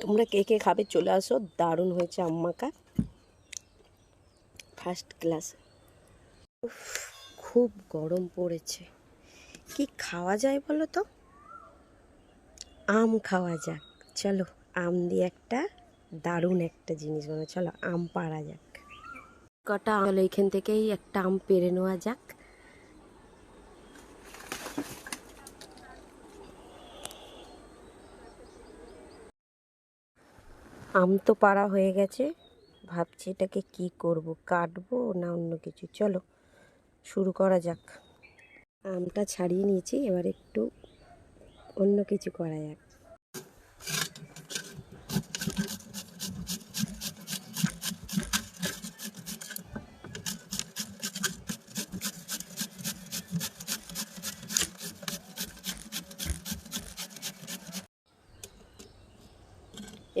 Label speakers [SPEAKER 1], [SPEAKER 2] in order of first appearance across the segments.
[SPEAKER 1] তোমরা কে কে খাবে চলে আসো। দারুণ হয়েছে আম্মাকা ফার্স্ট ক্লাস খুব গরম পড়েছে। কি খাওয়া যায় বলো তো? আম খাওয়া যাক। চলো, আম দিয়ে একটা দারুণ একটা জিনিস বানাও চলো, আম পাড়া যাক। কটা এখান থেকেই একটা আম পেরে নেওয়া যাক। আম তো পাড়া হয়ে গেছে। ভাবছি এটাকে কি করব, কাটবো না অন্য কিছু? চলো, শুরু করা যাক। আমটা ছাড়িয়ে নিয়েছি, এবার একটু অন্য কিছু করা যাক।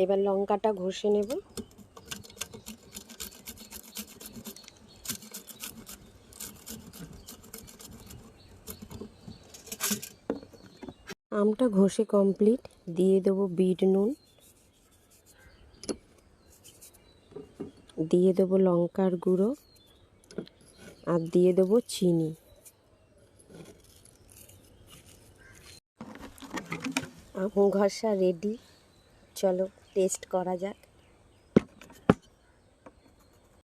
[SPEAKER 1] এবার লঙ্কাটা ঘষে নেব। আমটা ঘষে কমপ্লিট, দিয়ে দেবো বিট নুন। দিয়ে দেবো লঙ্কার গুঁড়ো আর দিয়ে দেবো চিনি। আম ঘষা রেডি চলো। টেস্ট করা যাক।